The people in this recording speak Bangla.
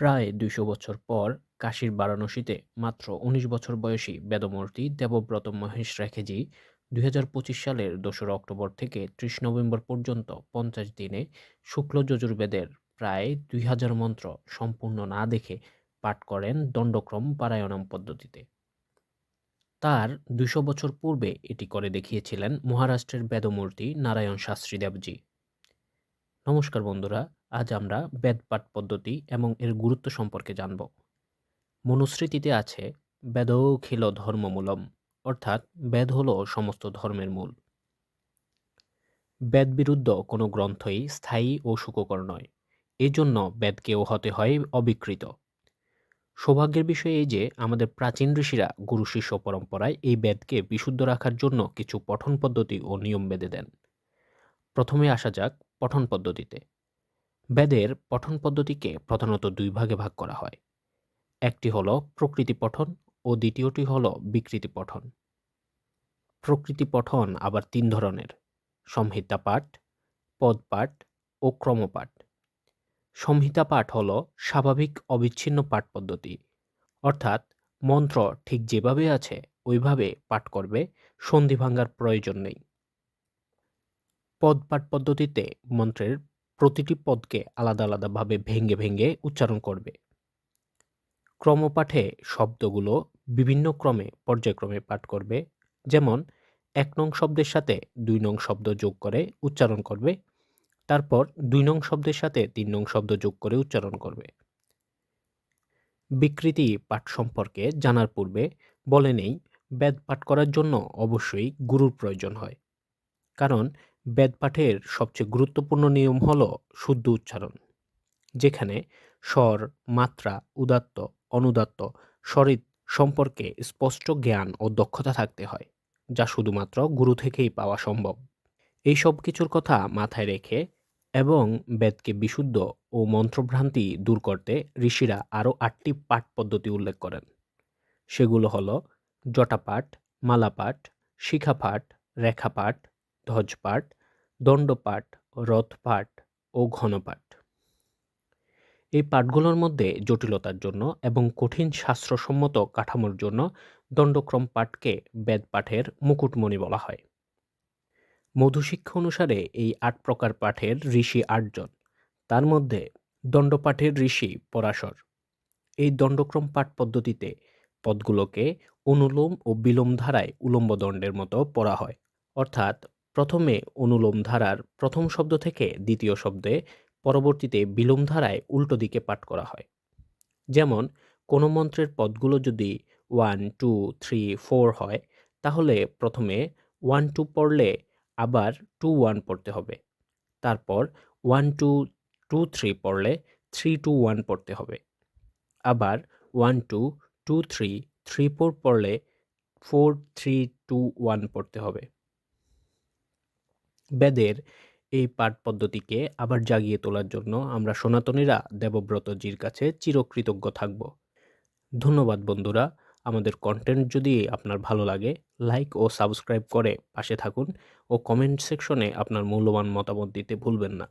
প্রায় দুইশো বছর পর কাশীর বারাণসীতে মাত্র উনিশ বছর বয়সী বেদমূর্তি দেবব্রত মহেশ রেখেজি দুই হাজার পঁচিশ সালের দোসরা অক্টোবর থেকে ত্রিশ নভেম্বর পর্যন্ত পঞ্চাশ দিনে শুক্ল যজুর্বেদের প্রায় দুই হাজার মন্ত্র সম্পূর্ণ না দেখে পাঠ করেন দণ্ডক্রম পারায়ণম পদ্ধতিতে। তার দুশো বছর পূর্বে এটি করে দেখিয়েছিলেন মহারাষ্ট্রের বেদমূর্তি নারায়ণ শাস্ত্রী দেবজি নমস্কার বন্ধুরা, আজ আমরা বেদপাঠ পদ্ধতি এবং এর গুরুত্ব সম্পর্কে জানব। মনুস্মৃতিতে আছে বেদখিল ধর্মমূলম, অর্থাৎ বেদ হল সমস্ত ধর্মের মূল। বেদ বিরুদ্ধ কোনো গ্রন্থই স্থায়ী ও সুখকর নয়, এজন্য বেদকেও হতে হয় অবিকৃত। সৌভাগ্যের বিষয় এই যে, আমাদের প্রাচীন ঋষিরা গুরু শিষ্য পরম্পরায় এই বেদকে বিশুদ্ধ রাখার জন্য কিছু পঠন পদ্ধতি ও নিয়ম বেঁধে দেন। প্রথমে আসা যাক পঠন পদ্ধতিতে। বেদের পঠন পদ্ধতিকে প্রধানত দুই ভাগে ভাগ করা হয়। একটি হল প্রকৃতি পঠন ও দ্বিতীয়টি হল বিকৃতি পঠন। প্রকৃতি পঠন আবার তিন ধরনের, সংহিতা পাঠ পদপাঠ ও ক্রমপাঠ সংহিতা পাঠ হল স্বাভাবিক অবিচ্ছিন্ন পাঠ পদ্ধতি, অর্থাৎ মন্ত্র ঠিক যেভাবে আছে, ওইভাবে পাঠ করবে সন্ধি ভাঙ্গার প্রয়োজন নেই। পদপাঠ পদ্ধতিতে মন্ত্রের প্রতিটি পদকে আলাদা আলাদাভাবে ভেঙ্গে ভেঙ্গে উচ্চারণ করবে। ক্রমপাঠে শব্দগুলো বিভিন্ন ক্রমে পর্যায়ক্রমে পাঠ করবে। যেমন, এক নং শব্দের সাথে দুই নং শব্দ যোগ করে উচ্চারণ করবে। তারপর দুই নং শব্দের সাথে তিন নং শব্দ যোগ করে উচ্চারণ করবে। বিকৃতি পাঠ সম্পর্কে জানার পূর্বে বলে নেই, বেদ পাঠ করার জন্য অবশ্যই গুরুর প্রয়োজন হয়। কারণ বেদ পাঠের সবচেয়ে গুরুত্বপূর্ণ নিয়ম হল শুদ্ধ উচ্চারণ, যেখানে স্বর, মাত্রা, উদাত্ত, অনুদাত্ত, স্বরিত সম্পর্কে স্পষ্ট জ্ঞান ও দক্ষতা থাকতে হয়, যা শুধুমাত্র গুরু থেকেই পাওয়া সম্ভব। এই সব কিছুর কথা মাথায় রেখে এবং বেদকে বিশুদ্ধ ও মন্ত্রভ্রান্তি দূর করতে ঋষিরা আরও আটটি পাঠ পদ্ধতি উল্লেখ করেন। সেগুলো হল জটাপাঠ, মালাপাঠ, শিখাপাঠ, রেখাপাঠ ধ্বজপাঠ, দণ্ডপাঠ, রথপাঠ ও ঘনপাঠ। এই পাঠগুলোর মধ্যে জটিলতার জন্য এবং কঠিন শাস্ত্রসম্মত কাঠামোর জন্য দণ্ডক্রম পাঠকে বেদপাঠের মুকুটমণি বলা হয়। মধুশিক্ষা অনুসারে এই আট প্রকার পাঠের ঋষি আটজন। তার মধ্যে দণ্ডপাঠের ঋষি পরাশর। এই দণ্ডক্রম পাঠ পদ্ধতিতে পদগুলোকে অনুলোম ও বিলোম ধারায় উলম্ব দণ্ডের মতো পড়া হয়। অর্থাৎ প্রথমে অনুলোম ধারার প্রথম শব্দ থেকে দ্বিতীয় শব্দে, পরবর্তীতে বিলোম ধারায় উল্টো দিকে পাঠ করা হয়। যেমন, কোনো মন্ত্রের পদগুলো যদি ওয়ান টু থ্রি ফোর হয়, তাহলে প্রথমে ওয়ান টু পড়লে আবার টু ওয়ান পড়তে হবে। তারপর ওয়ান টু টু থ্রি পড়লে থ্রি টু ওয়ান পড়তে হবে। আবার one two two three three four পড়লে ফোর থ্রি টু ওয়ান পড়তে হবে। বেদের এই পাঠ পদ্ধতিকে আবার জাগিয়ে তোলার জন্য আমরা সনাতনীরা দেবব্রতজির কাছে চিরকৃতজ্ঞ থাকব। ধন্যবাদ বন্ধুরা, আমাদের কন্টেন্ট যদি আপনার ভালো লাগে লাইক ও সাবস্ক্রাইব করে পাশে থাকুন ও কমেন্ট সেকশনে আপনার মূল্যবান মতামত দিতে ভুলবেন না।